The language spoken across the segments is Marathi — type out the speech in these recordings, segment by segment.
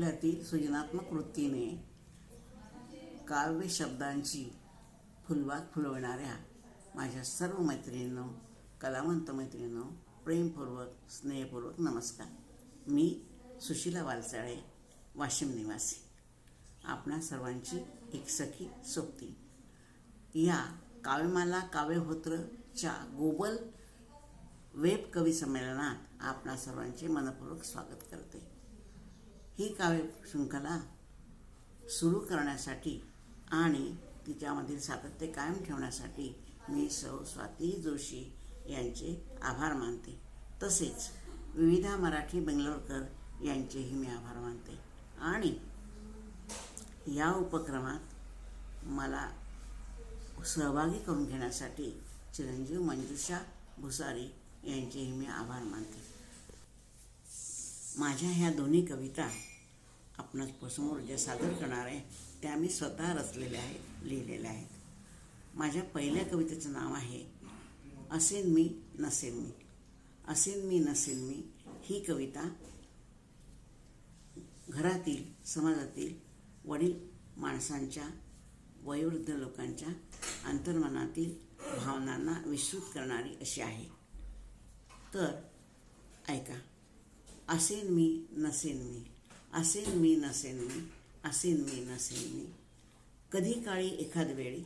आपल्यातील सृजनात्मक वृत्तीने काव्य शब्दांची फुलबाग फुलवणाऱ्या माझ्या सर्व मैत्रिणींनो कलावंत मैत्रिणींनो प्रेमपूर्वक स्नेहपूर्वक नमस्कार. मी सुशीला वालसाळे वाशिम निवासी. आपणा सर्वांची एक सखी सोबती. या काव्यमाला काव्यहोत्रच्या गोबल वेब कवी संमेलनात आपणा सर्वांचे मनपूर्वक स्वागत करते. ही काव्य शृंखला सुरू करण्यासाठी आणि तिच्यामधील सातत्य कायम ठेवण्यासाठी मी सौ स्वाती जोशी यांचे आभार मानते. तसेच विविधा मराठी बेंगलोरकर यांचेही मी आभार मानते. आणि या उपक्रमात मला सहभागी करून घेण्यासाठी चिरंजीव मंजुषा भुसारी यांचेही मी आभार मानते. माझ्या ह्या दोन्ही कविता आपण समोर ज्या सादर करणार आहे त्या मी स्वतः रचलेल्या आहेत लिहिलेल्या आहेत. माझ्या पहिल्या कवितेचं नाव आहे असेन मी नसेन मी. असेन मी नसेन मी ही कविता घरातील समाजातील वडील माणसांच्या वयोवृद्ध लोकांच्या अंतर्मनातील भावनांना विस्तृत करणारी अशी आहे. तर ऐका असेन मी नसेन मी असेन मी नसेन मी असेन मी नसेन मी. कधी काळी एखाद वेळी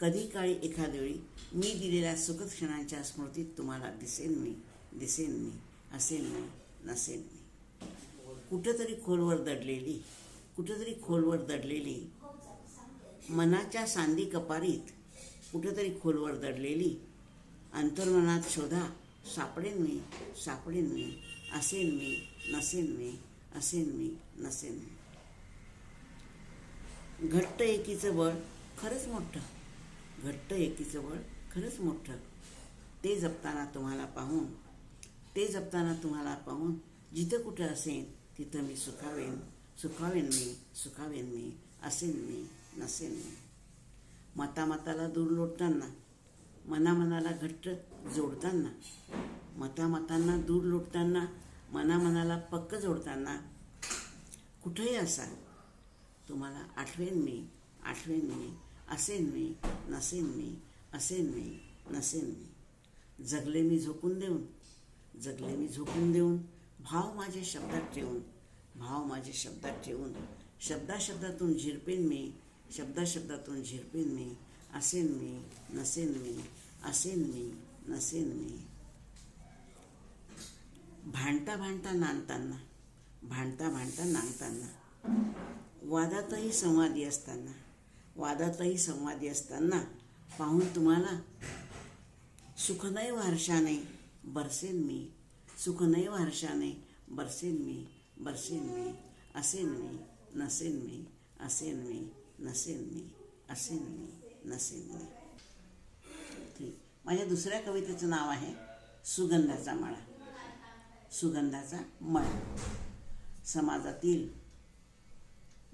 कधी काळी एखाद वेळी मी दिलेल्या सुखक्षणाच्या स्मृतीत तुम्हाला दिसेन मी दिसेन मी असेन मी नसेन मी. कुठंतरी खोलवर दडलेली कुठंतरी खोलवर दडलेली मनाच्या सांदी कपारीत कुठंतरी खोलवर दडलेली अंतर्मनात शोधा सापडेन मी सापडेन मी असेन मी नसेन मी असेन मी नसेन. घट्ट एकीचं बळ खरंच मोठं. घट्ट एकीचं बळ खरंच मोठं. ते जपताना तुम्हाला पाहून ते जपताना तुम्हाला पाहून जिथं कुठं असेन तिथं मी सुखावेन. सुखावेन मी सुखावेन मी असेन मी नसेन मी. मतामताला दूर लोटताना मनामनाला घट्ट जोडताना मतामतांना दूर लोटताना मनामनाला पक्क जोडताना कुठेही असाल तुम्हाला आठवेन मी आठवेन मी असेन मी नसेन मी असेन मी नसेन मी. जगले मी झोकून देऊन जगले मी झोकून देऊन भाव माझे शब्दात ठेवून भाव माझे शब्दात ठेवून शब्दाशब्दातून झिरपेन मी शब्दाशब्दातून झिरपेन मी असेन मी नसेन मी असेन मी नसेन मी. भांडता भांडता नांदताना भांडता भांडता नांगताना. वादातही संवादी असताना. वादातही संवादी असताना पाहून तुम्हाला सुखनैव हर्षाने बरसेन मी. सुखनैव हर्षाने बरसेन मी बरसेन मी असेन मी नसेन मी असेन मी नसेन मी असेन मी नसेन मी. ठीक माझ्या दुसऱ्या कवितेचं नाव आहे सुगंधाचा मळा. सुगंधाचा मळा. समाजातील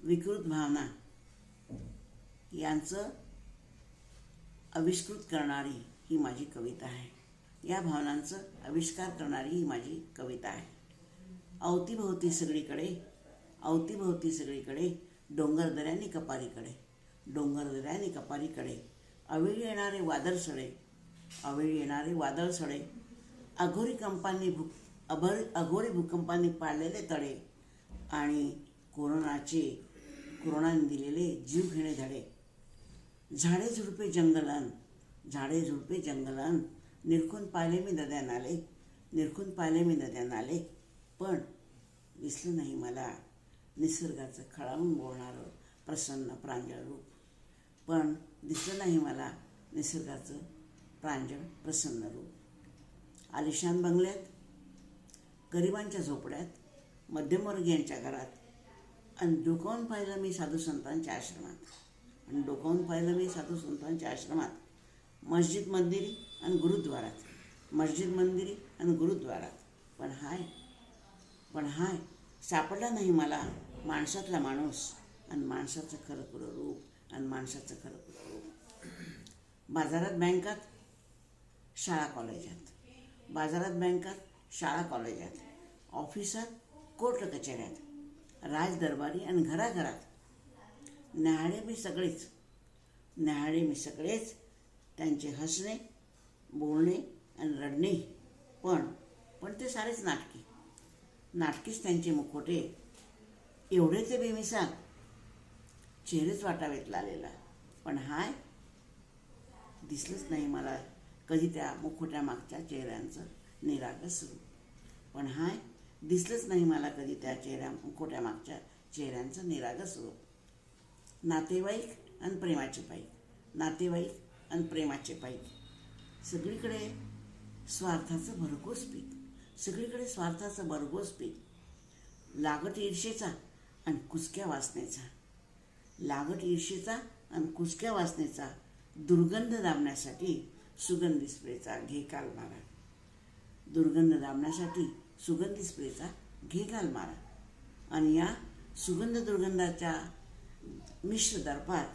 विकृत भावना यांचं आविष्कृत करणारी ही माझी कविता आहे. या भावनांचं आविष्कार करणारी ही माझी कविता आहे. अवतीभोवती सगळीकडे अवतीभोवती सगळीकडे डोंगरदऱ्यांनी कपारीकडे डोंगरदऱ्यांनी कपारीकडे अवेळी येणारे वादळसडे अवेळी येणारे वादळसडे अघोरी कंपांनी भू अभर अघोरी भूकंपांनी पाडलेले तडे आणि कोरोनाचे कोरोनाने दिलेले जीव घेणे धडे. झाडे झुडपे जंगलान झाडे झुडपे जंगलान निरखून पाहिले मी नद्या नाले निरखून पाहिले मी नद्या नाले. पण दिसलं नाही मला निसर्गाचं खळावून बोलणारं प्रसन्न प्रांजळ रूप. पण दिसलं नाही मला निसर्गाचं प्रांजळ प्रसन्न रूप. आलिशान बंगल्यात गरिबांच्या झोपड्यात मध्यमवर्गीयांच्या घरात. आणि डोकावून पाहिलं मी साधू संतांच्या आश्रमात. आणि डोकावून पाहिलं मी साधू संतांच्या आश्रमात. मस्जिद मंदिरी आणि गुरुद्वारात. मस्जिद मंदिरी आणि गुरुद्वारात. पण हाय पण हाय सापडला नाही मला माणसातला माणूस. आणि माणसाचं खरं खरं रूप? आणि माणसाचं खरं पुरं रूप? बाजारात बँकात शाळा कॉलेजात. बाजारात बँकात शाळा कॉलेजात. ऑफिसात कोर्ट कचेऱ्यात राजदरबारी आणि घराघरात. न्याहाळे मी सगळेच. न्याहाळे मी सगळेच. त्यांचे हसणे बोलणे आणि रडणे. पण पण ते सारेच नाटकी. नाटकीच त्यांचे मुखोटे एवढे ते बेमिसाल. चेहरेच वाटावेत लालेला. पण हाय दिसलंच नाही मला कधी त्या मुखोट्या मागच्या चेहऱ्यांचं निरागस पण हाय दिसलंच नाही मला कधी त्या चेहऱ्या खोट्या मागच्या चेहऱ्यांचं निरागस रूप नातेवाईक आणि प्रेमाचे पाईक नातेवाईक आणि प्रेमाचे पाईक सगळीकडे स्वार्थाचं भरघोस पीक. सगळीकडे स्वार्थाचं भरघोस पीक. लागट ईर्षेचा आणि कुसक्या वासनेचा. लागट ईर्षेचा आणि कुसक्या वासनेचा दुर्गंध दाबण्यासाठी सुगंधी स्प्रेचा घे काल मारा. दुर्गंध दाबण्यासाठी सुगंधी स्प्रेचा घे घाल मारा. आणि या सुगंध दुर्गंधाच्या मिश्र दर्पात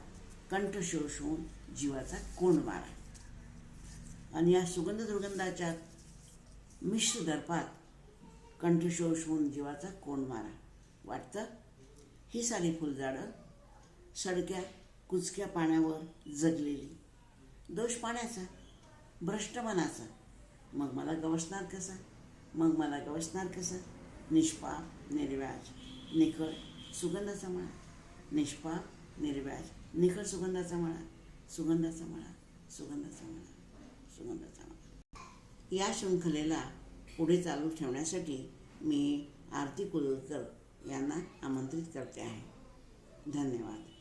कंठ शोषून जीवाचा कोंड मारा. आणि या सुगंध दुर्गंधाच्या मिश्र दर्पात कंठ शोषून जीवाचा कोंड मारा. वाटतं? ही सारी फुलझाडं सडक्या कुचक्या पाण्यावर जगलेली. दोष पाण्याचा भ्रष्ट मनाचा. मग मला गवसणार कसा? मग मला गवसणार कसं? निष्पाप निर्व्याज निखळ सुगंधाचा मळा. निष्पाप निर्व्याज निखळ सुगंधाचा मळा. सुगंधाचा मळा सुगंधाचा मळा सुगंधाचा मळा. या शृंखलेला पुढे चालू ठेवण्यासाठी मी आरती कुलकर यांना आमंत्रित करते आहे. धन्यवाद.